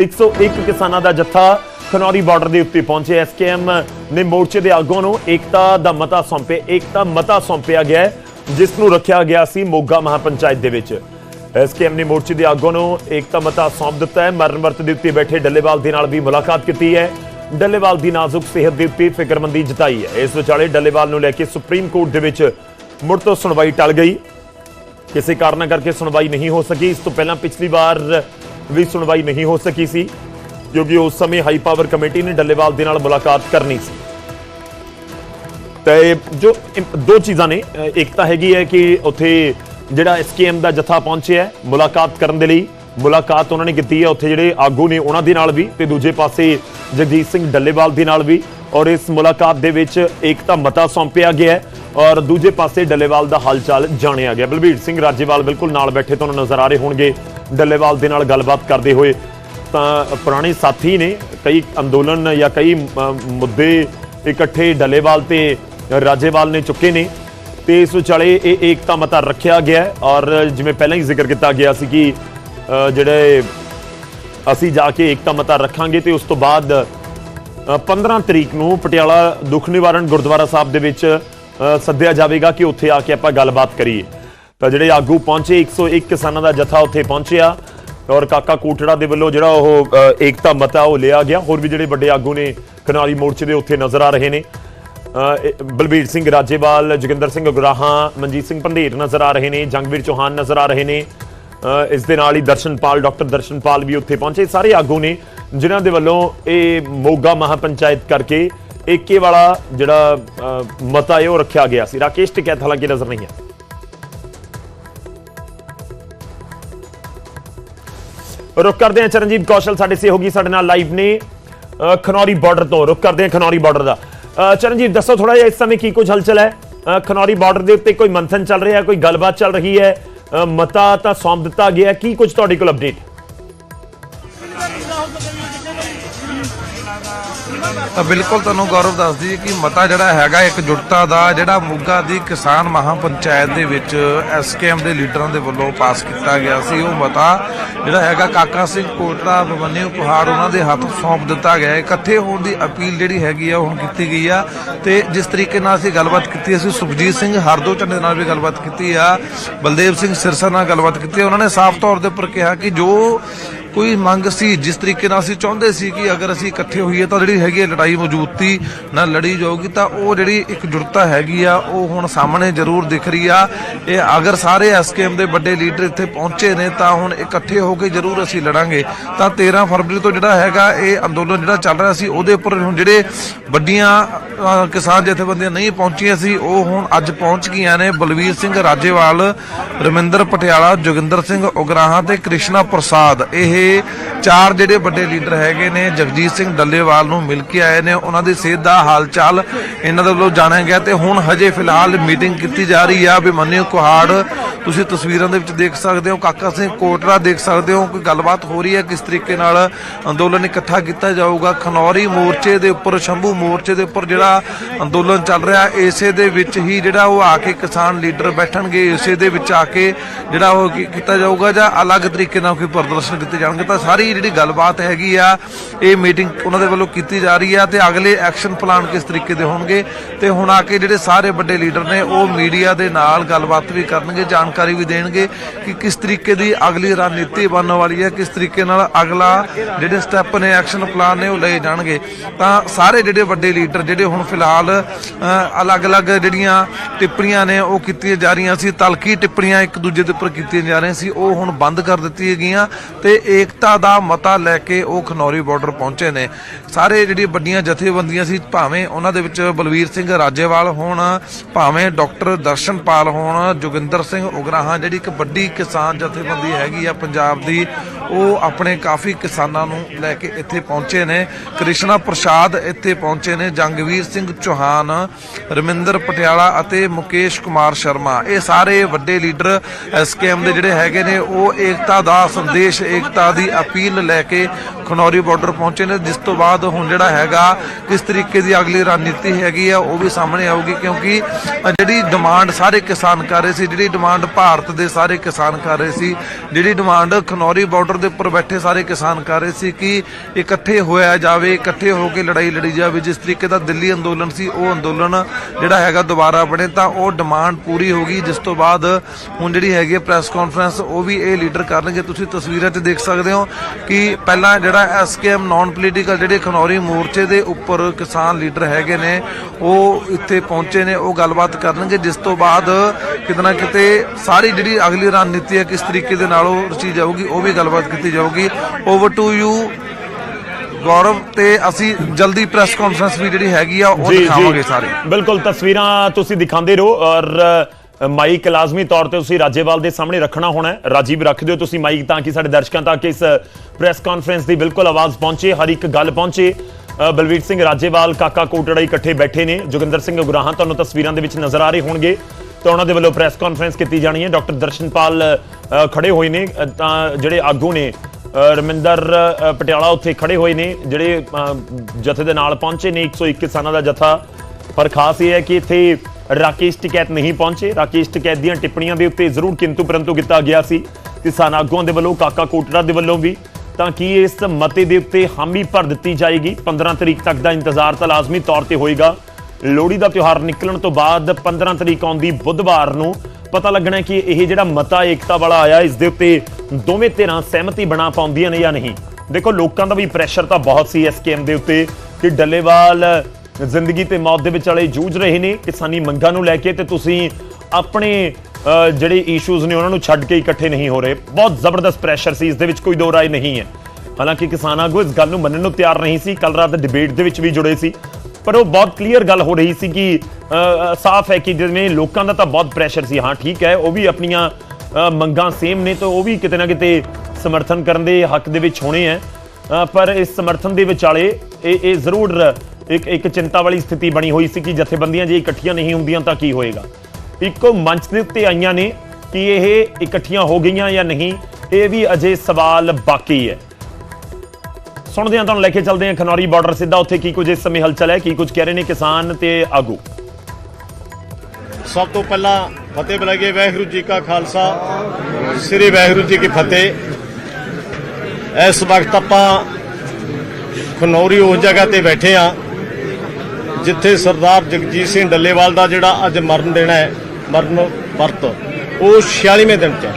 101 ਕਿਸਾਨਾਂ ਦਾ ਜੱਥਾ ਖਨੌਰੀ ਬਾਰਡਰ ਦੇ ਉੱਤੇ ਪਹੁੰਚੇ ਐਸਕੇਐਮ ਨੇ ਮੋਰਚੇ ਦੇ ਆਗੂਆਂ ਨੂੰ ਏਕਤਾ ਦਾ ਮਤਾ ਸੌਂਪੇ ਏਕਤਾ ਮਤਾ ਸੌਂਪਿਆ ਗਿਆ ਜਿਸ ਨੂੰ ਰੱਖਿਆ ਗਿਆ ਸੀ ਮੋਗਾ ਮਹਾਪੰਚਾਇਤ ਦੇ ਵਿੱਚ। ਐਸਕੇਐਮ ਨੇ ਮੋਰਚੇ ਦੇ ਆਗੂਆਂ ਨੂੰ ਏਕਤਾ ਮਤਾ ਸੌਂਪ ਦਿੱਤਾ ਹੈ। ਮਰਨ ਵਰਤ ਦੇ ਉੱਤੇ ਬੈਠੇ ਡੱਲੇਵਾਲ ਦੇ ਨਾਲ ਵੀ ਮੁਲਾਕਾਤ ਕੀਤੀ ਹੈ। ਡੱਲੇਵਾਲ ਦੀ ਨਾਜ਼ੁਕ ਸਿਹਤ ਦੇ ਉੱਤੇ ਫਿਕਰਮੰਦੀ ਜਤਾਈ ਹੈ। ਇਸ ਵਿਚਾਲੇ ਡੱਲੇਵਾਲ ਨੂੰ ਲੈ ਕੇ ਸੁਪਰੀਮ ਕੋਰਟ ਦੇ ਵਿੱਚ ਮੁੜ ਤੋਂ ਸੁਣਵਾਈ ਟਲ ਗਈ। ਕਿਸੇ ਕਾਰਨਾਂ ਕਰਕੇ ਸੁਣਵਾਈ ਨਹੀਂ ਹੋ ਸਕੀ। ਇਸ ਤੋਂ ਪਹਿਲਾਂ ਪਿਛਲੀ ਵਾਰ ਵੀ ਸੁਣਵਾਈ ਨਹੀਂ ਹੋ ਸਕੀ ਸੀ, ਕਿਉਂਕਿ ਉਸ ਸਮੇਂ ਹਾਈ ਪਾਵਰ ਕਮੇਟੀ ਨੇ ਡੱਲੇਵਾਲ ਦੇ ਨਾਲ ਮੁਲਾਕਾਤ ਕਰਨੀ ਸੀ। ਤੇ ਜੋ ਦੋ ਚੀਜ਼ਾਂ ਨੇ ਇੱਕ ਤਾਂ ਹੈਗੀ ਹੈ ਕਿ ਉੱਥੇ ਜਿਹੜਾ ਐਸਕੇਐਮ ਦਾ ਜਥਾ ਪਹੁੰਚਿਆ ਹੈ, ਮੁਲਾਕਾਤ ਕਰਨ ਦੇ ਲਈ, ਮੁਲਾਕਾਤ ਉਹਨਾਂ ਨੇ ਕੀਤੀ ਹੈ, ਉੱਥੇ ਜਿਹੜੇ ਆਗੂ ਨੇ ਉਹਨਾਂ ਦੇ ਨਾਲ ਵੀ, ਤੇ ਦੂਜੇ ਪਾਸੇ ਜਗਜੀਤ ਸਿੰਘ ਡੱਲੇਵਾਲ ਦੇ ਨਾਲ ਵੀ, ਔਰ ਇਸ ਮੁਲਾਕਾਤ ਦੇ ਵਿੱਚ ਇੱਕ ਤਾਂ ਮਤਾ ਸੌਂਪਿਆ ਗਿਆ ਹੈ, ਔਰ ਦੂਜੇ ਪਾਸੇ ਡੱਲੇਵਾਲ ਦਾ ਹਾਲਚਾਲ ਜਾਣਿਆ ਗਿਆ। ਬਲਬੀਰ ਸਿੰਘ ਰਾਜੇਵਾਲ ਬਿਲਕੁਲ ਨਾਲ ਬੈਠੇ ਤੁਹਾਨੂੰ ਨਜ਼ਰ ਆ ਰਹੇ ਹੋਣਗੇ। ਡੱਲੇਵਾਲ ਦੇ ਨਾਲ ਗੱਲਬਾਤ ਕਰਦੇ ਹੋਏ ਤਾਂ ਪੁਰਾਣੇ ਸਾਥੀ ਨੇ ਕਈ ਅੰਦੋਲਨ ਜਾਂ ਕਈ ਮੁੱਦੇ ਇਕੱਠੇ ਡੱਲੇਵਾਲ ਤੇ ਰਾਜੇਵਾਲ ਨੇ ਚੁੱਕੇ ਨੇ। ਤੇ ਇਸ ਵਿਚਾਲੇ ਇਹ ਏਕਤਾ ਮਤਾ ਰੱਖਿਆ ਗਿਆ ਔਰ ਜਿਵੇਂ ਪਹਿਲਾਂ ਹੀ ਜ਼ਿਕਰ ਕੀਤਾ ਗਿਆ ਸੀ ਕਿ ਜਿਹੜੇ ਅਸੀਂ ਜਾ ਕੇ ਏਕਤਾ ਮਤਾ ਰੱਖਾਂਗੇ ਤੇ ਉਸ ਤੋਂ ਬਾਅਦ ਅ, 15 ਤਰੀਕ ਨੂੰ ਪਟਿਆਲਾ ਦੁੱਖ ਨਿਵਾਰਨ ਗੁਰਦੁਆਰਾ ਸਾਹਿਬ ਦੇ ਵਿੱਚ ਸੱਦਿਆ ਜਾਵੇਗਾ ਕਿ ਉੱਥੇ ਆ ਕੇ ਆਪਾਂ ਗੱਲਬਾਤ ਕਰੀਏ। ਤਾਂ ਜਿਹੜੇ ਆਗੂ ਪਹੁੰਚੇ 101 ਕਿਸਾਨਾਂ ਦਾ ਜਥਾ ਉੱਥੇ ਪਹੁੰਚਿਆ ਔਰ ਕਾਕਾ ਕੋਟੜਾ ਦੇ ਵੱਲੋਂ ਜਿਹੜਾ ਉਹ ਏਕਤਾ ਮਤਾ ਉਹ ਲਿਆ ਗਿਆ। ਹੋਰ ਵੀ ਜਿਹੜੇ ਵੱਡੇ ਆਗੂ ਨੇ ਕਨਾਲੀ ਮੋਰਚੇ ਦੇ ਉੱਥੇ ਨਜ਼ਰ ਆ ਰਹੇ ਨੇ। ਬਲਬੀਰ ਸਿੰਘ ਰਾਜੇਵਾਲ, ਜੋਗਿੰਦਰ ਸਿੰਘ ਗੁਰਾਹਾਂ ਮਨਜੀਤ ਸਿੰਘ ਪੰਧੇਰ ਨਜ਼ਰ ਆ ਰਹੇ ਨੇ। ਜੰਗਵੀਰ ਚੌਹਾਨ ਨਜ਼ਰ ਆ ਰਹੇ ਨੇ। ਇਸ ਦੇ ਨਾਲ ਹੀ ਦਰਸ਼ਨਪਾਲ, ਡਾਕਟਰ ਦਰਸ਼ਨਪਾਲ ਵੀ ਉੱਥੇ ਪਹੁੰਚੇ। ਸਾਰੇ ਆਗੂ ਨੇ ਜਿਨ੍ਹਾਂ ਦੇ ਵੱਲੋਂ ਇਹ ਮੋਗਾ ਮਹਾਪੰਚਾਇਤ ਕਰਕੇ ਏਕੇ ਵਾਲਾ ਜਿਹੜਾ ਮਤਾ ਹੈ ਉਹ ਰੱਖਿਆ ਗਿਆ ਸੀ। ਰਾਕੇਸ਼ ਟਿਕੈਤ ਹਾਲਾਂਕਿ ਨਜ਼ਰ ਨਹੀਂ ਹੈ ਰੁਕ ਕਰਦੇ ਹਾਂ ਚਰਨਜੀਤ ਕੌਸ਼ਲ, ਸਾਡੇ ਸਹਿਯੋਗੀ ਸਾਡੇ ਨਾਲ ਲਾਈਵ ਨੇ ਖਨੌਰੀ ਬਾਰਡਰ ਤੋਂ। ਰੁਕ ਕਰਦੇ ਹਾਂ ਖਨੌਰੀ ਬਾਰਡਰ ਦਾ। ਚਰਨਜੀਤ, ਦੱਸੋ ਥੋੜਾ ਜਿਹਾ ਇਸ ਸਮੇਂ ਕੀ ਕੁਝ ਹਲਚਲ ਹੈ? ਖਨੌਰੀ ਬਾਰਡਰ ਦੇ ਉੱਤੇ ਕੋਈ ਮੰਥਨ ਚੱਲ ਰਿਹਾ, ਕੋਈ ਗੱਲਬਾਤ ਚੱਲ ਰਹੀ ਹੈ? ਮਤਾ ਤਾਂ ਸੌਂਪ ਦਿੱਤਾ ਗਿਆ ਕੀ ਕੁਝ ਤੁਹਾਡੇ ਕੋਲ ਅਪਡੇਟ ਤਾਂ ਬਿਲਕੁਲ ਤੁਹਾਨੂੰ ਗੌਰਵ ਦੱਸ ਦਈਏ ਕਿ ਮਤਾ ਜਿਹੜਾ ਹੈਗਾ ਇੱਕ ਜੁਟਤਾ ਦਾ, ਜਿਹੜਾ ਮੋਗਾ ਦੀ ਕਿਸਾਨ ਮਹਾਪੰਚਾਇਤ ਦੇ ਵਿੱਚ ਐਸਕੇਐਮ ਦੇ ਲੀਡਰਾਂ ਦੇ ਵੱਲੋਂ ਪਾਸ ਕੀਤਾ ਗਿਆ ਸੀ, ਉਹ ਮਤਾ ਜਿਹੜਾ ਹੈਗਾ ਕਾਕਾ ਸਿੰਘ ਕੋਟੜਾ ਬਵੰਨੇ ਉਪਹਾਰ ਉਹਨਾਂ ਦੇ ਹੱਥ ਸੌਂਪ ਦਿੱਤਾ ਗਿਆ ਇਕੱਠੇ ਹੋਣ ਦੀ ਅਪੀਲ ਜਿਹੜੀ ਹੈਗੀ ਆ ਹੁਣ ਕੀਤੀ ਗਈ ਆ ਤੇ ਜਿਸ ਤਰੀਕੇ ਨਾਲ ਅਸੀਂ ਗੱਲਬਾਤ ਕੀਤੀ ਅਸੀਂ ਸੁਖਜੀਤ ਸਿੰਘ ਹਰਦੋ ਚੰਨੇ ਨਾਲ ਵੀ ਗੱਲਬਾਤ ਕੀਤੀ ਆ, ਬਲਦੇਵ ਸਿੰਘ ਸਿਰਸਾ ਨਾਲ ਗੱਲਬਾਤ ਕੀਤੀ ਉਹਨਾਂ ਨੇ ਸਾਫ਼ ਤੌਰ ਦੇ ਉੱਪਰ ਕਿਹਾ ਕਿ ਜੋ ਕੋਈ ਮੰਗ ਸੀ, ਜਿਸ ਤਰੀਕੇ ਨਾਲ ਅਸੀਂ ਚਾਹੁੰਦੇ ਸੀ ਕਿ ਅਗਰ ਅਸੀਂ ਇਕੱਠੇ ਹੋਈਏ ਤਾਂ ਜਿਹੜੀ ਹੈਗੀ ਹੈ ਲੜਾਈ ਮੌਜੂਦਤੀ ਨਾਲ ਲੜੀ ਜਾਊਗੀ, ਤਾਂ ਉਹ ਜਿਹੜੀ ਇੱਕ ਜੁੜਤਾ ਹੈਗੀ ਆ, ਉਹ ਹੁਣ ਸਾਹਮਣੇ ਜ਼ਰੂਰ ਦਿਖ ਰਹੀ ਆ। ਇਹ ਅਗਰ ਸਾਰੇ ਐਸਕੇਐਮ ਦੇ ਵੱਡੇ ਲੀਡਰ ਇੱਥੇ ਪਹੁੰਚੇ ਨੇ, ਤਾਂ ਹੁਣ ਇਕੱਠੇ ਹੋ ਕੇ ਜ਼ਰੂਰ ਅਸੀਂ ਲੜਾਂਗੇ। ਤਾਂ 13 ਫਰਵਰੀ ਤੋਂ ਜਿਹੜਾ ਹੈਗਾ, ਇਹ ਅੰਦੋਲਨ ਜਿਹੜਾ ਚੱਲ ਰਿਹਾ ਸੀ, ਉਹਦੇ ਉੱਪਰ ਹੁਣ ਜਿਹੜੇ ਵੱਡੀਆਂ ਕਿਸਾਨ ਜਥੇਬੰਦੀਆਂ ਨਹੀਂ ਪਹੁੰਚੀਆਂ ਸੀ, ਉਹ ਹੁਣ ਅੱਜ ਪਹੁੰਚ ਗਈਆਂ ਨੇ। ਬਲਵੀਰ ਸਿੰਘ ਰਾਜੇਵਾਲ, ਰਮਿੰਦਰ ਪਟਿਆਲਾ, ਜੋਗਿੰਦਰ ਸਿੰਘ ਉਗਰਾਹਾਂ ਤੇ ਕ੍ਰਿਸ਼ਨਾ ਪ੍ਰਸਾਦ। ਇਹ ਚਾਰ ਜਿਹੜੇ ਵੱਡੇ ਲੀਡਰ ਹੈਗੇ ਨੇ, ਜਗਜੀਤ ਸਿੰਘ ਡੱਲੇਵਾਲ ਨੂੰ ਮਿਲ ਕੇ ਆਏ ਨੇ। ਉਹਨਾਂ ਦੀ ਸਿਹਤ ਦਾ ਹਾਲ ਚਾਲ ਇਹਨਾਂ ਦੇ ਵੱਲੋਂ ਜਾਣਿਆ ਗਿਆ ਤੇ ਹੁਣ ਹਜੇ ਫਿਲਹਾਲ ਮੀਟਿੰਗ ਕੀਤੀ ਜਾ ਰਹੀ ਆ। ਅਭਿਮਨਿਊ ਕੁਹਾੜ, ਤੁਸੀਂ ਤਸਵੀਰਾਂ ਦੇ ਵਿੱਚ ਦੇਖ ਸਕਦੇ ਹੋ, ਕਾਕਾ ਸਿੰਘ ਕੋਟਰਾ ਦੇਖ ਸਕਦੇ ਹੋ, ਕੋਈ ਗੱਲਬਾਤ ਹੋ ਰਹੀ ਹੈ ਕਿਸ ਤਰੀਕੇ ਨਾਲ ਅੰਦੋਲਨ ਇਕੱਠਾ ਕੀਤਾ ਜਾਊਗਾ? ਖਨੌਰੀ ਮੋਰਚੇ ਦੇ ਉੱਪਰ, ਸ਼ੰਭੂ ਮੋਰਚੇ ਦੇ ਉੱਪਰ ਜਿਹੜਾ ਅੰਦੋਲਨ ਚੱਲ ਰਿਹਾ, ਇਸੇ ਦੇ ਵਿੱਚ ਹੀ ਜਿਹੜਾ ਉਹ ਆ ਕੇ ਕਿਸਾਨ ਲੀਡਰ ਬੈਠਣਗੇ। ਇਸੇ ਦੇ ਵਿੱਚ ਆ ਕੇ ਜਿਹੜਾ ਉਹ ਕੀ- ਕੀਤਾ ਜਾਊਗਾ ਜਾਂ ਅਲੱਗ ਤਰੀਕੇ ਨਾਲ ਕੋਈ ਪ੍ਰਦਰਸ਼ਨ ਕੀਤੇ ਜਾਣਗੇ ਤਾਂ ਸਾਰੀ ਜਿਹੜੀ ਗੱਲਬਾਤ ਹੈਗੀ ਆ, ਇਹ ਮੀਟਿੰਗ ਉਹਨਾਂ ਦੇ ਵੱਲੋਂ ਕੀਤੀ ਜਾ ਰਹੀ ਆ ਤੇ ਅਗਲੇ ਐਕਸ਼ਨ ਪਲਾਨ ਕਿਸ ਤਰੀਕੇ ਦੇ ਹੋਣਗੇ ਤੇ ਹੁਣ ਆ ਕੇ ਜਿਹੜੇ ਸਾਰੇ ਵੱਡੇ ਲੀਡਰ ਨੇ, ਉਹ ਮੀਡੀਆ ਦੇ ਨਾਲ ਗੱਲਬਾਤ ਵੀ ਕਰਨਗੇ, ਜਾਣਕਾਰੀ ਵੀ ਦੇਣਗੇ ਕਿ ਕਿਸ ਤਰੀਕੇ ਦੀ ਅਗਲੀ ਰਣਨੀਤੀ ਬਣਨ ਵਾਲੀ ਹੈ, ਕਿਸ ਤਰੀਕੇ ਨਾਲ ਅਗਲਾ ਜਿਹੜੇ ਸਟੈਪ ਨੇ ਐਕਸ਼ਨ ਪਲਾਨ ਨੇ, ਉਹ ਲਏ ਜਾਣਗੇ। ਤਾਂ ਸਾਰੇ ਜਿਹੜੇ ਵੱਡੇ ਲੀਡਰ ਜਿਹੜੇ ਹੁਣ ਫਿਲਹਾਲ ਅਲੱਗ-ਅਲੱਗ ਜਿਹੜੀਆਂ ਟਿੱਪਣੀਆਂ ਨੇ, ਉਹ ਕੀਤੀਆਂ ਜਾ ਰਹੀਆਂ ਸੀ। ਤਲਕੀ ਟਿੱਪਣੀਆਂ ਇੱਕ ਦੂਜੇ ਦੇ ਉੱਪਰ ਕੀਤੀਆਂ ਜਾ ਰਹੀਆਂ ਸੀ। ਉਹ ਹੁਣ ਬੰਦ ਕਰ ਦਿੱਤੀਆਂ ਗਈਆਂ ਤੇ ਏਕਤਾ ਦਾ ਮਤਾ ਲੈ ਕੇ ਉਹ ਖਨੌਰੀ ਬਾਰਡਰ ਪਹੁੰਚੇ ਨੇ। ਸਾਰੇ ਜਿਹੜੀ ਵੱਡੀਆਂ ਜਥੇਬੰਦੀਆਂ ਸੀ, ਭਾਵੇਂ ਉਹਨਾਂ ਦੇ ਵਿੱਚ ਬਲਵੀਰ ਸਿੰਘ ਰਾਜੇਵਾਲ ਹੋਣ, ਭਾਵੇਂ ਡਾਕਟਰ ਦਰਸ਼ਨਪਾਲ ਹੋਣ, ਜੋਗਿੰਦਰ ਸਿੰਘ ਉਗਰਾਹਾਂ, ਜਿਹੜੀ ਇੱਕ ਵੱਡੀ ਕਿਸਾਨ ਜਥੇਬੰਦੀ ਹੈਗੀ ਆ ਪੰਜਾਬ ਦੀ, ਉਹ ਆਪਣੇ ਕਾਫੀ ਕਿਸਾਨਾਂ ਨੂੰ ਲੈ ਕੇ ਇੱਥੇ ਪਹੁੰਚੇ ਨੇ। ਕ੍ਰਿਸ਼ਨਾ ਪ੍ਰਸਾਦ ਇੱਥੇ ਪਹੁੰਚੇ ਨੇ, ਜੰਗਵੀਰ ਸਿੰਘ ਚੌਹਾਨ, ਰਮਿੰਦਰ ਪਟਿਆਲਾ ਅਤੇ ਮੁਕੇਸ਼ ਕੁਮਾਰ ਸ਼ਰਮਾ। ਇਹ ਸਾਰੇ ਵੱਡੇ ਲੀਡਰ ਐਸਕੇਐਮ ਦੇ ਜਿਹੜੇ ਹੈਗੇ ਨੇ, ਉਹ ਏਕਤਾ ਦਾ ਸੰਦੇਸ਼, ਏਕਤਾ ਜੁੜਤਾ ਦੀ ਅਪੀਲ ਲੈ ਕੇ ਖਨੌਰੀ ਬਾਰਡਰ ਪਹੁੰਚੇ ਨੇ, ਜਿਸ ਤੋਂ ਬਾਅਦ ਹੁਣ ਜਿਹੜਾ ਹੈਗਾ, ਕਿਸ ਤਰੀਕੇ ਦੀ ਅਗਲੀ ਰਣਨੀਤੀ ਹੈਗੀ ਆ, ਉਹ ਵੀ ਸਾਹਮਣੇ ਆਊਗੀ, ਕਿਉਂਕਿ ਜਿਹੜੀ ਡਿਮਾਂਡ ਸਾਰੇ ਕਿਸਾਨ ਕਰ ਰਹੇ ਸੀ, ਜਿਹੜੀ ਡਿਮਾਂਡ ਭਾਰਤ ਦੇ ਸਾਰੇ ਕਿਸਾਨ ਕਰ ਰਹੇ ਸੀ, ਜਿਹੜੀ ਡਿਮਾਂਡ ਖਨੌਰੀ ਬਾਰਡਰ ਦੇ ਉੱਪਰ ਬੈਠੇ ਸਾਰੇ ਕਿਸਾਨ ਕਰ ਰਹੇ ਸੀ ਕਿ ਇਕੱਠੇ ਹੋਇਆ ਜਾਵੇ, ਇਕੱਠੇ ਹੋ ਕੇ ਲੜਾਈ ਲੜੀ ਜਾਵੇ, ਜਿਸ ਤਰੀਕੇ ਦਾ ਦਿੱਲੀ ਅੰਦੋਲਨ ਸੀ, ਉਹ ਅੰਦੋਲਨ ਜਿਹੜਾ ਹੈਗਾ ਦੁਬਾਰਾ ਬਣੇ, ਤਾਂ ਉਹ ਡਿਮਾਂਡ ਪੂਰੀ ਹੋ ਗਈ, ਜਿਸ ਤੋਂ ਬਾਅਦ ਹੁਣ ਜਿਹੜੀ ਹੈਗੀ ਪ੍ਰੈਸ ਕਾਨਫਰੰਸ ਉਹ ਵੀ ਇਹ ਲੀਡਰ ਕਰਨਗੇ। ਤੁਸੀਂ ਤਸਵੀਰਾਂ 'ਚ ਦੇਖ ਸਕਦੇ ਹੋ ਕਿ ਪਹਿਲਾਂ ਜਿਹੜਾ ਐਸਕੇਐਮ ਨਾਨ ਪੋਲੀਟੀਕਲ ਜਿਹੜੇ ਖਨੌਰੀ ਮੋਰਚੇ ਦੇ ਉੱਪਰ ਕਿਸਾਨ ਲੀਡਰ ਹੈਗੇ ਨੇ ਉਹ ਇੱਥੇ ਪਹੁੰਚੇ ਨੇ ਉਹ ਗੱਲਬਾਤ ਕਰਨਗੇ। ਜਿਸ ਤੋਂ ਬਾਅਦ ਕਿਤੇ ਨਾ ਕਿਤੇ ਸਾਰੀ ਜਿਹੜੀ ਅਗਲੀ ਰਣਨੀਤੀ ਹੈ ਕਿਸ ਤਰੀਕੇ ਦੇ ਨਾਲ ਉਹ ਰਚੀ ਜਾਊਗੀ ਉਹ ਵੀ ਗੱਲਬਾਤ ਕੀਤੀ ਜਾਊਗੀ। ਓਵਰ ਟੂ ਯੂ ਗੌਰਵ ਤੇ ਅਸੀਂ ਜਲਦੀ ਪ੍ਰੈਸ ਕਾਨਫਰੰਸ ਵੀ ਜਿਹੜੀ ਹੈਗੀ ਆ ਉਹ ਦਿਖਾਵਾਂਗੇ ਸਾਰੇ। ਬਿਲਕੁਲ ਤਸਵੀਰਾਂ ਤੁਸੀਂ ਦਿਖਾਉਂਦੇ ਰਹੋ ਔਰ ਮਾਈਕ ਲਾਜ਼ਮੀ ਤੌਰ ਤੇ ਤੁਸੀਂ ਰਾਜੇਵਾਲ ਦੇ ਸਾਹਮਣੇ ਰੱਖਣਾ ਹੋਣਾ ਹੈ। ਰਾਜੀਵ ਰੱਖ ਦਿਓ ਤੁਸੀਂ ਮਾਈਕ ਤਾਂ ਕਿ ਸਾਡੇ ਦਰਸ਼ਕਾਂ ਤੱਕ ਇਸ ਪ੍ਰੈਸ ਕਾਨਫਰੰਸ ਦੀ ਬਿਲਕੁਲ ਆਵਾਜ਼ ਪਹੁੰਚੇ ਹਰ ਇੱਕ ਗੱਲ ਪਹੁੰਚੇ। ਅ, ਬਲਵੀਰ ਸਿੰਘ ਰਾਜੇਵਾਲ ਕਾਕਾ ਕੋਟੜਾ ਇਕੱਠੇ ਬੈਠੇ ਨੇ। ਜੋਗਿੰਦਰ ਸਿੰਘ ਉਗਰਾਹਾਂ ਤੁਹਾਨੂੰ ਤਸਵੀਰਾਂ ਦੇ ਵਿੱਚ ਨਜ਼ਰ ਆ ਰਹੇ ਹੋਣਗੇ। ਤਾਂ ਉਹਨਾਂ ਦੇ ਵੱਲੋਂ ਪ੍ਰੈਸ ਕਾਨਫਰੰਸ ਕੀਤੀ ਜਾਣੀ ਹੈ। ਡਾਕਟਰ ਦਰਸ਼ਨਪਾਲ ਅ, ਖੜੇ ਹੋਏ ਨੇ। ਤਾਂ ਜਿਹੜੇ ਆਗੂ ਨੇ ਰਮਿੰਦਰ ਪਟਿਆਲਾ ਉੱਥੇ ਖੜੇ ਹੋਏ ਨੇ ਜਿਹੜੇ ਜਥੇ ਦੇ ਨਾਲ ਪਹੁੰਚੇ ਨੇ। 101 ਕਿਸਾਨਾਂ ਦਾ ਜਥਾ। ਪਰ ਖਾਸ ਇਹ ਹੈ ਕਿ ਇੱਥੇ ਰਾਕੇਸ਼ ਟਿਕੈਤ ਨਹੀਂ ਪਹੁੰਚੇ। ਰਾਕੇਸ਼ ਟਿਕੈਤ ਦੀਆਂ ਟਿੱਪਣੀਆਂ ਦੇ ਉੱਤੇ ਜ਼ਰੂਰ ਕਿੰਤੂ ਪਰੰਤੂ ਕੀਤਾ ਗਿਆ ਸੀ ਕਿਸਾਨ ਆਗੂਆਂ ਦੇ ਵੱਲੋਂ, ਕਾਕਾ ਕੋਟੜਾ ਦੇ ਵੱਲੋਂ ਵੀ। ਤਾਂ ਕਿ ਇਸ ਮਤੇ ਦੇ ਉੱਤੇ ਹਾਮੀ ਭਰ ਦਿੱਤੀ ਜਾਏਗੀ? 15 ਤਰੀਕ ਤੱਕ ਦਾ ਇੰਤਜ਼ਾਰ ਤਾਂ ਲਾਜ਼ਮੀ ਤੌਰ ਤੇ ਹੋਏਗਾ। ਲੋਹੜੀ ਦਾ ਤਿਉਹਾਰ ਨਿਕਲਣ ਤੋਂ ਬਾਅਦ 15 ਤਰੀਕ ਆਉਂਦੀ ਬੁੱਧਵਾਰ ਨੂੰ ਪਤਾ ਲੱਗਣਾ ਕਿ ਇਹ ਜਿਹੜਾ ਮਤਾ ਏਕਤਾ ਵਾਲਾ ਆਇਆ, ਇਸ ਦੇ ਉੱਤੇ ਦੋਵੇਂ ਧਿਰਾਂ ਸਹਿਮਤੀ ਬਣਾ ਪਾਉਂਦੀਆਂ ਨੇ ਜਾਂ ਨਹੀਂ। ਦੇਖੋ, ਲੋਕਾਂ ਦਾ ਵੀ ਪ੍ਰੈਸ਼ਰ ਤਾਂ ਬਹੁਤ ਸੀ ਐਸਕੇਐਮ ਦੇ ਉੱਤੇ ਕਿ ਡੱਲੇਵਾਲ ਜ਼ਿੰਦਗੀ ਤੇ ਮੌਤ ਦੇ ਵਿਚਾਲੇ ਜੂਝ ਰਹੇ ਨੇ ਕਿਸਾਨੀ ਮੰਗਾਂ ਨੂੰ ਲੈ ਕੇ ਤੇ ਤੁਸੀਂ ਆਪਣੇ ਜਿਹੜੇ ਇਸ਼ੂਜ਼ ਨੇ ਉਹਨਾਂ ਨੂੰ ਛੱਡ ਕੇ ਇਕੱਠੇ ਨਹੀਂ ਹੋ ਰਹੇ। ਬਹੁਤ ਜ਼ਬਰਦਸਤ ਪ੍ਰੈਸ਼ਰ ਸੀ, ਇਸ ਦੇ ਵਿੱਚ ਕੋਈ ਦੋ ਰਾਏ ਨਹੀਂ ਹੈ। ਹਾਲਾਂਕਿ ਕਿਸਾਨ ਆਗੂ ਇਸ ਗੱਲ ਨੂੰ ਮੰਨਣ ਨੂੰ ਤਿਆਰ ਨਹੀਂ ਸੀ ਕੱਲ ਰਾਤ ਡਿਬੇਟ ਦੇ ਵਿੱਚ ਵੀ ਜੁੜੇ ਸੀ। ਪਰ ਉਹ ਬਹੁਤ ਕਲੀਅਰ ਗੱਲ ਹੋ ਰਹੀ ਸੀ ਕਿ ਸਾਫ਼ ਹੈ ਕਿ ਜਿਵੇਂ ਲੋਕਾਂ ਦਾ ਤਾਂ ਬਹੁਤ ਪ੍ਰੈਸ਼ਰ ਸੀ। ਹਾਂ, ਠੀਕ ਹੈ, ਉਹ ਵੀ ਆਪਣੀਆਂ ਮੰਗਾਂ ਸੇਮ ਨੇ, ਤਾਂ ਉਹ ਵੀ ਕਿਤੇ ਨਾ ਕਿਤੇ ਸਮਰਥਨ ਕਰਨ ਦੇ ਹੱਕ ਦੇ ਵਿੱਚ ਹੋਣੇ ਹੈ। ਪਰ ਇਸ ਸਮਰਥਨ ਦੇ ਵਿਚਾਲੇ ਇਹ ਇਹ ਜ਼ਰੂਰ ਇੱਕ ਇੱਕ ਚਿੰਤਾ ਵਾਲੀ ਸਥਿਤੀ ਬਣੀ ਹੋਈ ਸੀ ਕਿ ਜਥੇਬੰਦੀਆਂ ਜੇ ਇਕੱਠੀਆਂ ਨਹੀਂ ਹੁੰਦੀਆਂ ਤਾਂ ਕੀ ਹੋਏਗਾ? ਇੱਕੋ ਮੰਚ ਦੇ ਉੱਤੇ ਆਈਆਂ ਨੇ ਕਿ ਇਹ ਇਕੱਠੀਆਂ ਹੋ ਗਈਆਂ ਜਾਂ ਨਹੀਂ, ਇਹ ਵੀ ਅਜੇ ਸਵਾਲ ਬਾਕੀ ਹੈ। ਸੁਣਦੇ ਹਾਂ, ਤੁਹਾਨੂੰ ਲੈ ਕੇ ਚੱਲਦੇ ਹਾਂ ਖਨੌਰੀ ਬਾਰਡਰ ਸਿੱਧਾ। ਉੱਥੇ ਕੀ ਕੁਝ ਇਸ ਸਮੇਂ ਹਲਚਲ ਹੈ? ਕੀ ਕੁਝ ਕਹਿ ਰਹੇ ਨੇ ਕਿਸਾਨ ਤੇ ਆਗੂ? ਸਭ ਤੋਂ ਪਹਿਲਾਂ ਫਤਿਹ ਬੁਲਾਈਏ, ਵਾਹਿਗੁਰੂ ਜੀ ਕਾ ਖਾਲਸਾ, ਸ੍ਰੀ ਵਾਹਿਗੁਰੂ ਜੀ ਕੀ ਫਤਿਹ। ਇਸ ਵਕਤ ਆਪਾਂ ਖਨੌਰੀ ਉਸ ਜਗ੍ਹਾ ਤੇ ਬੈਠੇ ਆ ਜਿੱਥੇ ਸਰਦਾਰ ਜਗਜੀਤ ਸਿੰਘ ਡੱਲੇਵਾਲ ਦਾ ਜਿਹੜਾ ਅੱਜ ਮਰਨ ਦੇਣਾ ਹੈ ਮਰਨ ਵਰਤ ਉਹ 46ਵੇਂ ਦਿਨ ਚ ਹੈ।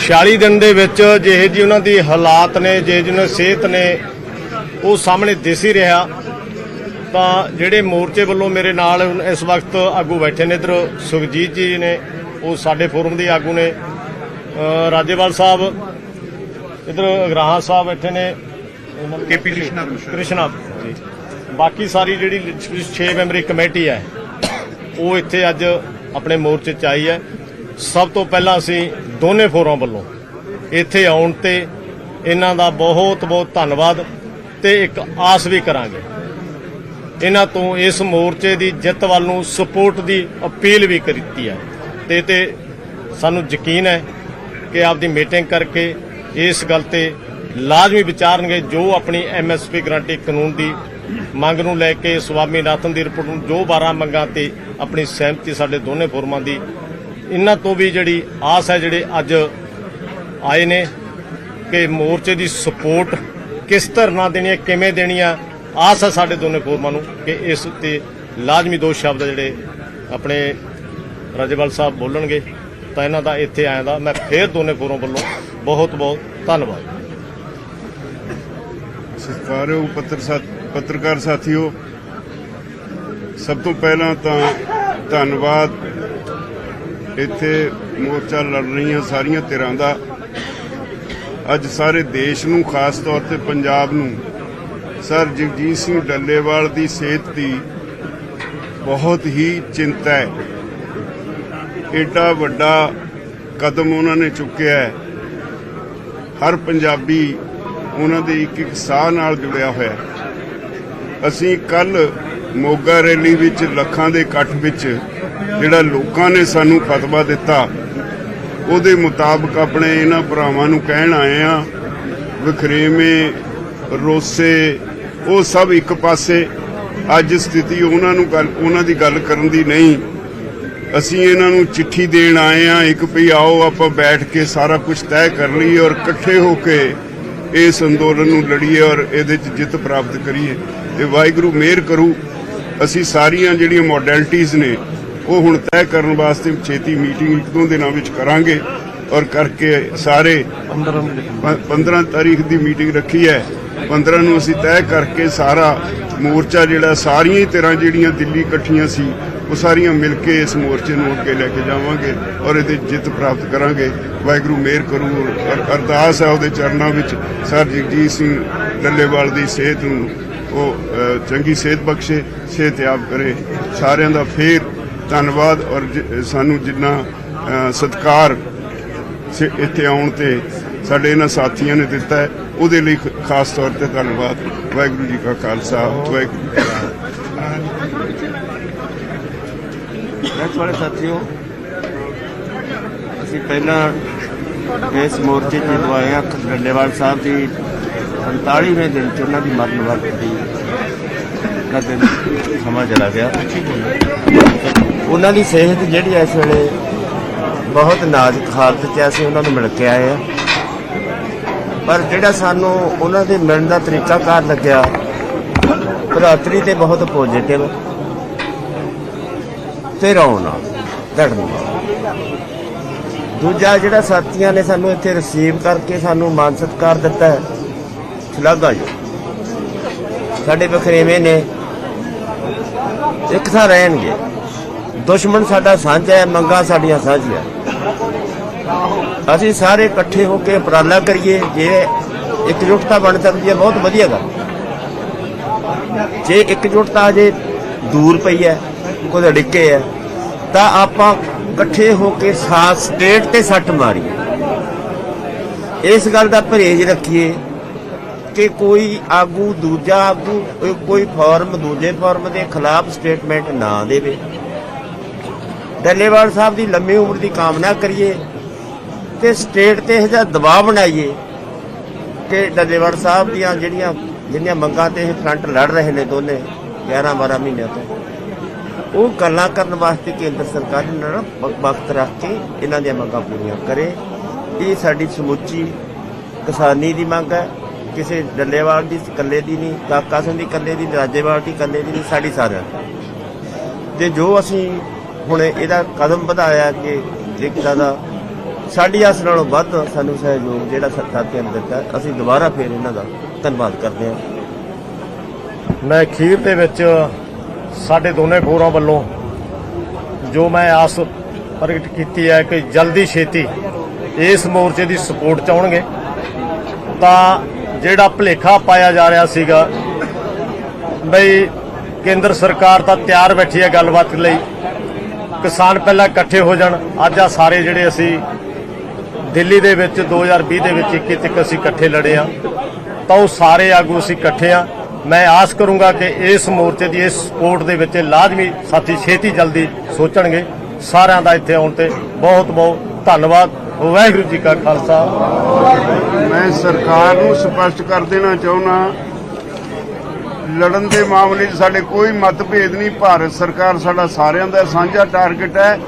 46 ਦਿਨ ਦੇ ਵਿੱਚ ਜਿਹੇ ਜੀ ਉਹਨਾਂ ਦੀ ਹਾਲਾਤ ਨੇ ਜਿਹੇ ਜੀ ਉਹਨਾਂ ਸਿਹਤ ਨੇ ਉਹ ਸਾਹਮਣੇ ਦਿਸ ਹੀ ਰਿਹਾ। ਤਾਂ ਜਿਹੜੇ ਮੋਰਚੇ ਵੱਲੋਂ ਮੇਰੇ ਨਾਲ ਇਸ ਵਕਤ ਆਗੂ ਬੈਠੇ ਨੇ ਇਧਰ ਸੁਖਜੀਤ ਜੀ ਨੇ ਉਹ ਸਾਡੇ ਫੋਰਮ ਦੇ ਆਗੂ ਨੇ। ਰਾਜੇਵਾਲ ਸਾਹਿਬ ਇਧਰ ਅਗਰਾਹਾਂ ਸਾਹਿਬ ਬੈਠੇ ਨੇ। ਕੇਪੀ ਕ੍ਰਿਸ਼ਨਾ ਕ੍ਰਿਸ਼ਨਾ ਜੀ। ਬਾਕੀ ਸਾਰੀ ਜਿਹੜੀ 6 ਮੈਂਬਰੀ ਕਮੇਟੀ ਹੈ, ਉਹ ਇੱਥੇ ਅੱਜ ਆਪਣੇ ਮੋਰਚੇ 'ਚ ਆਈ ਹੈ। ਸਭ ਤੋਂ ਪਹਿਲਾਂ ਅਸੀਂ ਦੋਨੇ ਫੋਰਮ ਵੱਲੋਂ ਇੱਥੇ ਆਉਣ ਤੇ ਇਹਨਾਂ ਦਾ ਬਹੁਤ ਬਹੁਤ ਧੰਨਵਾਦ ਤੇ ਇੱਕ ਆਸ ਵੀ ਕਰਾਂਗੇ। ਇਹਨਾਂ ਤੋਂ ਇਸ ਮੋਰਚੇ ਦੀ ਜਿੱਤ ਵੱਲ ਨੂੰ ਸਪੋਰਟ ਦੀ ਅਪੀਲ ਵੀ ਕੀਤੀ ਹੈ। ਤੇ ਤੇ ਸਾਨੂੰ ਯਕੀਨ ਹੈ ਕਿ ਆਪਦੀ ਮੀਟਿੰਗ ਕਰਕੇ ਇਸ ਗੱਲ ਤੇ ਲਾਜ਼ਮੀ ਵਿਚਾਰਨਗੇ ਜੋ ਆਪਣੀ ਐਮਐਸਪੀ ਗਰੰਟੀ ਕਾਨੂੰਨ ਦੀ ਮੰਗ ਨੂੰ ਲੈ ਕੇ ਸਵਾਮੀਨਾਥਨ ਦੀ ਰਿਪੋਰਟ ਨੂੰ ਜੋ 12 ਮੰਗਾਂ ਤੇ ਆਪਣੀ ਸਹਿਮਤੀ ਸਾਡੇ ਦੋਨੇ ਫੋਰਮਾਂ ਦੀ, ਇਹਨਾਂ ਤੋਂ ਵੀ ਜਿਹੜੀ ਆਸ ਹੈ ਜਿਹੜੇ ਅੱਜ ਆਏ ਨੇ ਕਿ ਮੋਰਚੇ ਦੀ ਸਪੋਰਟ ਕਿਸ ਤਰ੍ਹਾਂ ਦੇਣੀ ਹੈ, ਕਿਵੇਂ ਦੇਣੀ ਹੈ ਆਸ ਹੈ ਸਾਡੇ ਦੋਨੇ ਫੋਰਮਾਂ ਨੂੰ ਕਿ ਇਸ ਉੱਤੇ ਲਾਜ਼ਮੀ ਦੋ ਸ਼ਬਦ ਜਿਹੜੇ ਆਪਣੇ ਰਾਜੇਵਾਲ ਸਾਹਿਬ ਬੋਲਣਗੇ, ਤਾਂ ਇਹਨਾਂ ਦਾ ਇੱਥੇ ਆਇਆ ਦਾ ਮੈਂ ਫੇਰ ਦੋਨੇ ਫੋਰਮ ਵੱਲੋਂ ਬਹੁਤ ਬਹੁਤ ਧੰਨਵਾਦ। ਸਤਿਕਾਰਯੋਗ ਪੱਤਰ ਸਾ- ਪੱਤਰਕਾਰ ਸਾਥੀਓ, ਸਭ ਤੋਂ ਪਹਿਲਾਂ ਤਾਂ ਧੰਨਵਾਦ। ਇੱਥੇ ਮੋਰਚਾ ਲੜ ਰਹੀਆਂ ਸਾਰੀਆਂ ਧਿਰਾਂ ਦਾ। ਅੱਜ ਸਾਰੇ ਦੇਸ਼ ਨੂੰ, ਖਾਸ ਤੌਰ ਤੇ ਪੰਜਾਬ ਨੂੰ, ਸਰ ਜਗਜੀਤ ਸਿੰਘ ਡੱਲੇਵਾਲ ਦੀ ਸਿਹਤ ਦੀ ਬਹੁਤ ਹੀ ਚਿੰਤਾ ਹੈ। ਏਡਾ ਵੱਡਾ ਕਦਮ ਉਹਨਾਂ ਨੇ ਚੁੱਕਿਆ ਹੈ। ਹਰ ਪੰਜਾਬੀ ਉਹਨਾਂ ਦੇ ਇੱਕ ਇੱਕ ਸਾਹ ਨਾਲ ਜੁੜਿਆ ਹੋਇਆ ਹੈ। ਅਸੀਂ ਕੱਲ ਮੋਗਾ ਰੈਲੀ ਵਿੱਚ ਲੱਖਾਂ ਦੇ ਇਕੱਠ ਵਿੱਚ ਜਿਹੜਾ ਲੋਕਾਂ ਨੇ ਸਾਨੂੰ ਫਤਵਾ ਦਿੱਤਾ, ਉਹਦੇ ਮੁਤਾਬਕ ਆਪਣੇ ਇਹਨਾਂ ਭਰਾਵਾਂ ਨੂੰ ਕਹਿਣ ਆਏ ਆ ਵਖਰੇਵੇਂ, ਰੋਸੇ, ਉਹ ਸਭ ਇੱਕ ਪਾਸੇ। ਅੱਜ ਸਥਿਤੀ ਉਹਨਾਂ ਨੂੰ ਗੱਲ, ਉਹਨਾਂ ਦੀ ਗੱਲ ਕਰਨ ਦੀ ਨਹੀਂ। ਅਸੀਂ ਇਹਨਾਂ ਨੂੰ ਚਿੱਠੀ ਦੇਣ ਆਏ ਆ ਇੱਕ ਵੀ ਆਓ ਆਪਾਂ ਬੈਠ ਕੇ ਸਾਰਾ ਕੁਝ ਤੈਅ ਕਰ ਲਈਏ ਔਰ ਇਕੱਠੇ ਹੋ ਕੇ ਇਸ ਅੰਦੋਲਨ ਨੂੰ ਲੜੀਏ ਔਰ ਇਹਦੇ 'ਚ ਜਿੱਤ ਪ੍ਰਾਪਤ ਕਰੀਏ ਤੇ ਵਾਹਿਗੁਰੂ ਮਿਹਰ ਕਰੂ। ਅਸੀਂ ਸਾਰੀਆਂ ਜਿਹੜੀਆਂ ਮੋਡੈਲਿਟੀਆਂ ਨੇ ਉਹ ਹੁਣ ਤੈਅ ਕਰਨ ਵਾਸਤੇ ਛੇਤੀ ਮੀਟਿੰਗ ਇੱਕ ਦੋ ਦਿਨਾਂ ਵਿੱਚ ਕਰਾਂਗੇ ਔਰ ਕਰਕੇ ਸਾਰੇ 15 ਤਾਰੀਖ ਦੀ ਮੀਟਿੰਗ ਰੱਖੀ ਹੈ। 15 ਨੂੰ ਅਸੀਂ ਤੈਅ ਕਰਕੇ ਸਾਰਾ ਮੋਰਚਾ ਜਿਹੜਾ ਸਾਰੀਆਂ ਹੀ ਤਰ੍ਹਾਂ ਜਿਹੜੀਆਂ ਦਿੱਲੀ ਇਕੱਠੀਆਂ ਸੀ ਉਹ ਸਾਰੀਆਂ ਮਿਲ ਕੇ ਇਸ ਮੋਰਚੇ ਨੂੰ ਅੱਗੇ ਲੈ ਕੇ ਜਾਵਾਂਗੇ ਔਰ ਇਹਦੇ ਜਿੱਤ ਪ੍ਰਾਪਤ ਕਰਾਂਗੇ। ਵਾਹਿਗੁਰੂ ਮਿਹਰ ਕਰੂ। ਔਰ ਅਰਦਾਸ ਹੈ ਉਹਦੇ ਚਰਨਾਂ ਵਿੱਚ। ਸਰ ਜਗਜੀਤ ਸਿੰਘ ਡੱਲੇਵਾਲ ਦੀ ਸਿਹਤ ਨੂੰ ਉਹ ਚੰਗੀ ਸਿਹਤ ਬਖਸ਼ੇ ਸਿਹਤਯਾਬ ਕਰੇ। ਸਾਰਿਆਂ ਦਾ ਫੇਰ ਧੰਨਵਾਦ ਔਰ ਜ- ਸਾਨੂੰ ਜਿੰਨਾ ਅ, ਸਤਿਕਾਰ ਇੱਥੇ ਆਉਣ ਤੇ ਸਾਡੇ ਇਹਨਾਂ ਸਾਥੀਆਂ ਨੇ ਦਿੱਤਾ ਹੈ ਉਹਦੇ ਲਈ ਖਾਸ ਤੌਰ ਤੇ ਧੰਨਵਾਦ। ਵਾਹਿਗੁਰੂ ਜੀ ਕਾ ਖਾਲਸਾ। ਵਾਹਿਗੁਰੂ ਪ੍ਰੈਸ ਵਾਲੇ ਸਾਥੀਓ। ਅਸੀਂ ਪਹਿਲਾਂ ਇਸ ਮੋਰਚੇ 'ਚ ਦਵਾਏ ਆ ਡੱਲੇਵਾਲ ਸਾਹਿਬ ਦੀ 45ਵੇਂ ਦਿਨ 'ਚ ਉਹਨਾਂ ਦੀ ਮਰਨ ਵਰਤ ਦੀ ਦਾ ਦਿਨ ਸਮਾਂ ਚਲਾ ਗਿਆ। ਉਹਨਾਂ ਦੀ ਸਿਹਤ ਜਿਹੜੀ ਇਸ ਵੇਲੇ ਬਹੁਤ ਨਾਜ਼ੁਕ ਹਾਲਤ 'ਚ ਅਸੀਂ ਉਹਨਾਂ ਨੂੰ ਮਿਲ ਕੇ ਆਏ ਆ। ਪਰ ਜਿਹੜਾ ਸਾਨੂੰ ਉਹਨਾਂ ਦੇ ਮਿਲਣ ਦਾ ਤਰੀਕਾਕਾਰ ਲੱਗਿਆ ਭਰਾਤਰੀ ਤੇ ਬਹੁਤ ਪੋਜ਼ਿਟਿਵ ਤੇ ਰੌਣਾ ਧੜਨੀ ਦੂਜਾ ਜਿਹੜਾ ਸਾਥੀਆਂ ਨੇ ਸਾਨੂੰ ਇੱਥੇ ਰਿਸੀਵ ਕਰਕੇ ਸਾਨੂੰ ਮਾਨ ਸਤਿਕਾਰ ਦਿੱਤਾ ਹੈ, ਸ਼ਲਾਘਾ ਜੋ। ਸਾਡੇ ਬਖਰੇਵੇਂ ਨੇ, ਇੱਕ ਥਾਂ ਰਹਿਣਗੇ। ਦੁਸ਼ਮਣ ਸਾਡਾ ਸਾਂਝਾ ਹੈ, ਮੰਗਾ ਸਾਡੀਆਂ ਸਾਂਝੀਆਂ ਅਸੀਂ ਸਾਰੇ ਇਕੱਠੇ ਹੋ ਕੇ ਉਪਰਾਲਾ ਕਰੀਏ, ਜੇ ਇਕਜੁੱਟਤਾ ਬਣ ਸਕਦੀ ਹੈ, ਬਹੁਤ ਵਧੀਆ ਗੱਲ। ਜੇ ਇਕਜੁੱਟਤਾ ਜੇ ਦੂਰ ਪਈ ਹੈ ਕੋਈ ਅੜਿੱਕੇ ਹੈ ਤਾਂ ਆਪਾਂ ਇਕੱਠੇ ਹੋ ਕੇ ਸਾਥ ਸਟੇਟ ਤੇ ਸੱਟ ਮਾਰੀਏ ਇਸ ਗੱਲ ਦਾ ਪਰਹੇਜ਼ ਰੱਖੀਏ ਕਿ ਕੋਈ ਆਗੂ, ਦੂਜਾ ਆਗੂ, ਕੋਈ- ਫਾਰਮ, ਦੂਜੇ ਫਾਰਮ ਦੇ ਖਿਲਾਫ ਸਟੇਟਮੈਂਟ ਨਾ ਦੇਵੇ। ਡੱਲੇਵਾਲ ਸਾਹਿਬ ਦੀ ਲੰਮੀ ਉਮਰ ਦੀ ਕਾਮਨਾ ਕਰੀਏ ਤੇ ਸਟੇਟ ਤੇ ਇਹ ਜਿਹਾ ਦਬਾਅ ਬਣਾਈਏ ਕਿ ਡੱਲੇਵਾਲ ਸਾਹਿਬ ਦੀਆਂ ਜਿਹੜੀਆਂ ਜਿਹੜੀਆਂ ਮੰਗਾਂ ਤੇ ਇਹ ਫਰੰਟ ਲੜ ਰਹੇ ਨੇ ਦੋਨੇ 11 12 ਮਹੀਨਿਆਂ ਤੋਂ। ਉਹ ਗੱਲਾਂ ਕਰਨ ਵਾਸਤੇ ਕੇਂਦਰ ਸਰਕਾਰ ਨੇ ਵਕਤ ਰੱਖ ਕੇ ਇਹਨਾਂ ਦੀਆਂ ਮੰਗਾਂ ਪੂਰੀਆਂ ਕਰੇ। ਇਹ ਸਾਡੀ ਸਮੁੱਚੀ ਕਿਸਾਨੀ ਦੀ ਮੰਗ ਹੈ। ਕਿਸੇ ਡੱਲੇਵਾਲ ਦੀ ਇਕੱਲੇ ਦੀ ਨਹੀਂ ਕਾਕਾ ਸਿੰਘ ਦੀ ਇਕੱਲੇ ਦੀ ਨਹੀਂ, ਰਾਜੇਵਾਲ ਦੀ ਇਕੱਲੇ ਦੀ ਨਹੀਂ ਸਾਡੀ ਸਾਰਿਆਂ ਤੇ ਜੋ ਅਸੀਂ ਹੁਣ ਇਹਦਾ ਕਦਮ ਵਧਾਇਆ ਕਿ ਏਕਤਾ ਦਾ ਸਾਡੀ ਆਸ ਨਾਲੋਂ ਵੱਧ ਸਾਨੂੰ ਸਹਿਯੋਗ ਜਿਹੜਾ ਸਰਕਾਰ ਨੇ ਦਿੱਤਾ ਅਸੀਂ ਦੁਬਾਰਾ ਫੇਰ ਇਹਨਾਂ ਦਾ ਧੰਨਵਾਦ ਕਰਦੇ ਹਾਂ। ਮੈਂ ਅਖੀਰ ਦੇ ਵਿੱਚ ਸਾਡੇ ਦੋਨੇ ਫੋਰਾਂ ਵੱਲੋਂ ਜੋ ਮੈਂ ਆਸ ਪ੍ਰਗਟ ਕੀਤੀ ਹੈ ਕਿ ਜਲਦੀ ਛੇਤੀ ਇਸ ਮੋਰਚੇ ਦੀ ਸਪੋਰਟ ਚਾਹਣਗੇ ਤਾਂ ਜਿਹੜਾ ਭਲੇਖਾ ਪਾਇਆ ਜਾ ਰਿਹਾ ਸੀਗਾ, ਬਈ ਕੇਂਦਰ ਸਰਕਾਰ ਤਾਂ ਤਿਆਰ ਬੈਠੀ ਹੈ ਗੱਲਬਾਤ ਲਈ। ਕਿਸਾਨ ਪਹਿਲਾਂ ਇਕੱਠੇ ਹੋ ਜਾਣ। ਅੱਜ ਆ ਸਾਰੇ ਜਿਹੜੇ ਅਸੀਂ ਦਿੱਲੀ ਦੇ ਵਿੱਚ 2020 ਦੇ ਵਿੱਚ 21 ਤੱਕ ਅਸੀਂ ਇਕੱਠੇ ਲੜੇ ਆ ਤਾਂ ਉਹ ਸਾਰੇ ਆਗੂ ਅਸੀਂ ਇਕੱਠੇ ਆ ਮੈਂ ਆਸ ਕਰੂੰਗਾ ਕਿ ਇਸ ਮੋਰਚੇ ਦੀ ਇਸ ਸਪੋਰਟ ਦੇ ਵਿੱਚ ਲਾਜ਼ਮੀ ਸਾਥੀ ਛੇਤੀ ਜਲਦੀ ਸੋਚਣਗੇ। ਸਾਰਿਆਂ ਦਾ ਇੱਥੇ ਆਉਣ ਤੇ ਬਹੁਤ ਬਹੁਤ ਧੰਨਵਾਦ। ਵਾਹਿਗੁਰੂ ਜੀ ਕਾ ਖਾਲਸਾ। ਮੈਂ ਸਰਕਾਰ ਨੂੰ ਸਪਸ਼ਟ ਕਰ ਦੇਣਾ ਚਾਹੁੰਦਾ, ਲੜਨ ਦੇ ਮਾਮਲੇ 'ਚ ਸਾਡੇ ਕੋਈ ਮਤਭੇਦ ਨਹੀਂ। ਭਾਰਤ ਸਰਕਾਰ ਸਾਡਾ ਸਾਰਿਆਂ ਦਾ ਸਾਂਝਾ ਟਾਰਗੇਟ ਹੈ।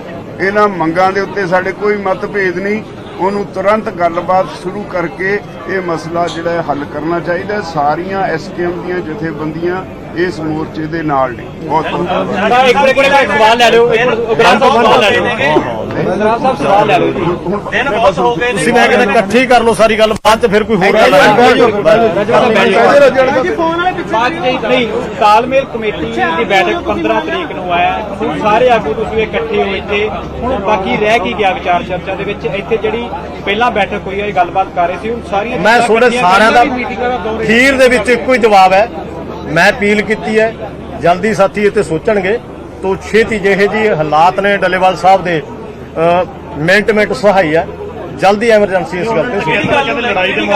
ਇਹਨਾਂ ਮੰਗਾਂ ਦੇ ਉੱਤੇ ਸਾਡੇ ਕੋਈ ਮਤਭੇਦ ਨਹੀਂ। ਉਹਨੂੰ ਤੁਰੰਤ ਗੱਲਬਾਤ ਸ਼ੁਰੂ ਕਰਕੇ ਇਹ ਮਸਲਾ ਜਿਹੜਾ ਹੱਲ ਕਰਨਾ ਚਾਹੀਦਾ ਹੈ। ਸਾਰੀਆਂ ਐਸਕੇਐਮ ਦੀਆਂ ਜਥੇਬੰਦੀਆਂ ਇਸ ਮੋਰਚੇ ਦੇ ਨਾਲ ਨੇ। ਬਹੁਤ ਬਹੁਤ ਇੱਕ ਮਿੰਟ ਦਾ ਸਵਾਲ ਲੈ ਲਿਓ। ਗ੍ਰਾਮ ਸਾਹਿਬ ਸਵਾਲ ਲੈ ਲਿਓ। ਗ੍ਰਾਮ ਸਾਹਿਬ ਸਵਾਲ ਲੈ ਲਿਓ ਜੀ। ਦਿਨ ਬਹੁਤ ਹੋ ਗਏ ਤੁਸੀਂ ਮੈਂ ਕਹਿੰਦਾ ਇਕੱਠੇ ਹੀ ਕਰ ਲਓ ਸਾਰੀ ਗੱਲ ਬਾਅਦ ਚ ਫਿਰ ਕੋਈ ਹੋਰ ਚ ਨਹੀਂ ਤਾਲਮੇਲ ਕਮੇਟੀ ਦੀ ਬੈਠਕ 15 ਤਰੀਕ ਨੂੰ ਆਇਆ। ਹੁਣ ਸਾਰੇ ਆਗੂ ਤੁਸੀਂ ਇਕੱਠੇ ਹੋਏ ਇੱਥੇ। ਹੁਣ ਬਾਕੀ ਰਹਿ ਕੀ ਗਿਆ ਵਿਚਾਰ ਚਰਚਾ ਦੇ ਵਿੱਚ? ਇੱਥੇ ਜਿਹੜੀ ਪਹਿਲਾਂ ਬੈਠਕ ਹੋਈ ਹੈ ਇਹ ਗੱਲਬਾਤ ਕਰ ਰਹੇ ਸੀ। ਹੁਣ ਸਾਰੀਆਂ ਮੈਂ ਤੁਹਾਡੇ ਸਾਰਿਆਂ ਦੇ ਵਿੱਚ ਇੱਕੋ ਹੀ ਜਵਾਬ ਹੈ। ਮੈਂ ਅਪੀਲ ਕੀਤੀ ਹੈ, ਜਲਦੀ ਸਾਥੀ ਇੱਥੇ ਸੋਚਣਗੇ। ਤੋਂ ਛੇਤੀ ਜਿਹੇ ਜੀ ਹਾਲਾਤ ਨੇ ਡੱਲੇਵਾਲ ਸਾਹਿਬ ਦੇ ਮਿੰਟ ਮਿੰਟ ਸਹਾਈ ਹੈ। ਜਲਦੀ ਐਮਰਜੈਂਸੀ ਇਸ ਗੱਲ ਤੇ ਸੋਚੋ।